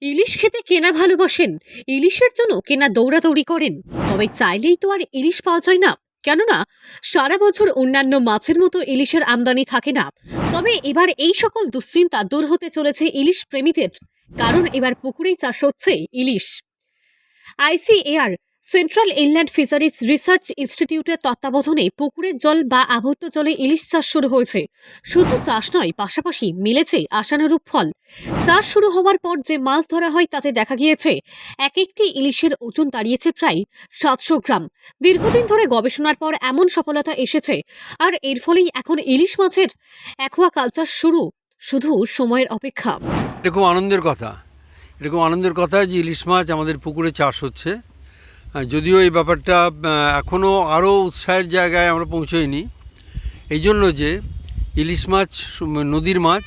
ইলিশ খেতে কেনা ভালোবাসেন। ইলিশের জন্য কেনা দৌড়াদৌড়ি করেন। তবে চাইলেই তো আর ইলিশ পাওয়া যায় না। কেননা, সারা বছর অন্যান্য মাছের মতো ইলিশের আমদানি থাকে না। তবে এবার এই সকল দুশ্চিন্তা দূর হতে চলেছে ইলিশ প্রেমীদের। কারণ এবার পুকুরেই চাষ হচ্ছে ইলিশ। ICAR central inland fisheries research ইনস্টিটিউটের তত্ত্বাবধানে পুকুরের জল বা আবদ্ধ জলে ইলিশ চাষ শুরু হয়েছে। শুধু চাষ নয়, পাশাপাশি মিলেছে আশানুরূপ ফল। চাষ শুরু হওয়ার পর যে মাছ ধরা হয় তাতে দেখা গিয়েছে এক একটি ইলিশের ওজন দাঁড়িয়েছে প্রায় সাতশো গ্রাম। দীর্ঘদিন ধরে গবেষণার পর এমন সফলতা এসেছে, আর এর ফলেই এখন ইলিশ মাছের অ্যাকোয়া কালচার শুরু, শুধু সময়ের অপেক্ষা। খুব আনন্দের কথা। খুব আনন্দের কথা যে ইলিশ মাছ আমাদের পুকুরে চাষ হচ্ছে। যদিও এই ব্যাপারটা এখনও আরও উৎসাহের জায়গায় আমরা পৌঁছোইনি। এই জন্য যে ইলিশ মাছ নদীর মাছ,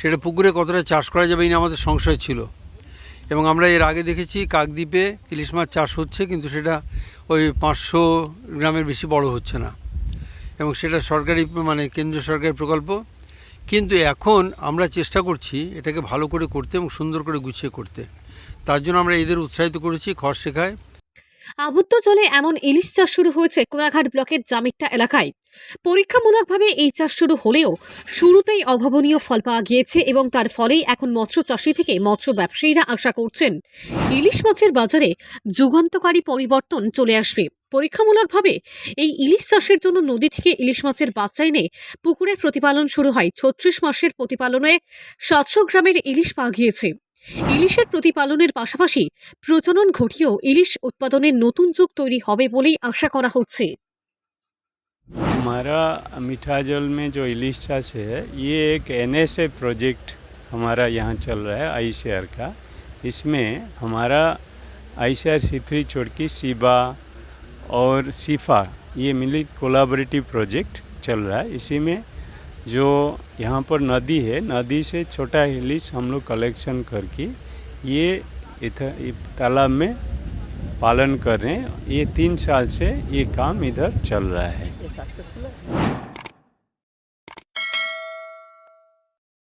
সেটা পুকুরে কতটা চাষ করা যাবে এই নিয়ে আমাদের সংশয় ছিল। এবং আমরা এর আগে দেখেছি কাকদ্বীপে ইলিশ মাছ চাষ হচ্ছে, কিন্তু সেটা ওই পাঁচশো গ্রামের বেশি বড় হচ্ছে না। এবং সেটা সরকারি মানে কেন্দ্রীয় সরকারি প্রকল্প। কিন্তু এখন আমরা চেষ্টা করছি এটাকে ভালো করে করতে এবং সুন্দর করে গুছিয়ে করতে। তার জন্য আমরা এদের উৎসাহিত করেছি খড় শেখায়। আবদ্ধ জলে এমন ইলিশ চাষ শুরু হয়েছে কোয়াঘাট ব্লকের জামিট্টা এলাকায়। পরীক্ষামূলকভাবে এই চাষ শুরু হলেও শুরুতেই অভাবনীয় ফল পাওয়া গিয়েছে এবং তার ফলেই এখন মৎস্য চাষি থেকে মৎস্য ব্যবসায়ীরা আশা করছেন ইলিশ মাছের বাজারে যুগান্তকারী পরিবর্তন চলে আসবে। পরীক্ষামূলকভাবে এই ইলিশ চাষের জন্য নদী থেকে ইলিশ মাছের বাচ্চা এনে পুকুরের প্রতিপালন শুরু হয়। ছত্রিশ মাসের প্রতিপালনে সাতশো গ্রামের ইলিশ পাওয়া গিয়েছে। ইলিশের প্রতিপালনের পাশাপাশি প্রজনন ঘটিয়েও ইলিশ উৎপাদনের নতুন যুগ তৈরি হবে বলেই আশা করা হচ্ছে हमारा मीठा जल में जो इलिश चाष है ये एक एन प्रोजेक्ट हमारा यहाँ चल रहा है आई का इसमें हमारा आई सिफरी चोड़की सीबा और सीफा ये मिली कोलाबरेटिव प्रोजेक्ट चल रहा है इसी में जो यहाँ पर नदी है, नदी से छोटा हिलिस हम लोग कलेक्शन करके ये तालाब में पालन कर रहे हैं। ये तीन साल से ये काम इधर चल रहा है?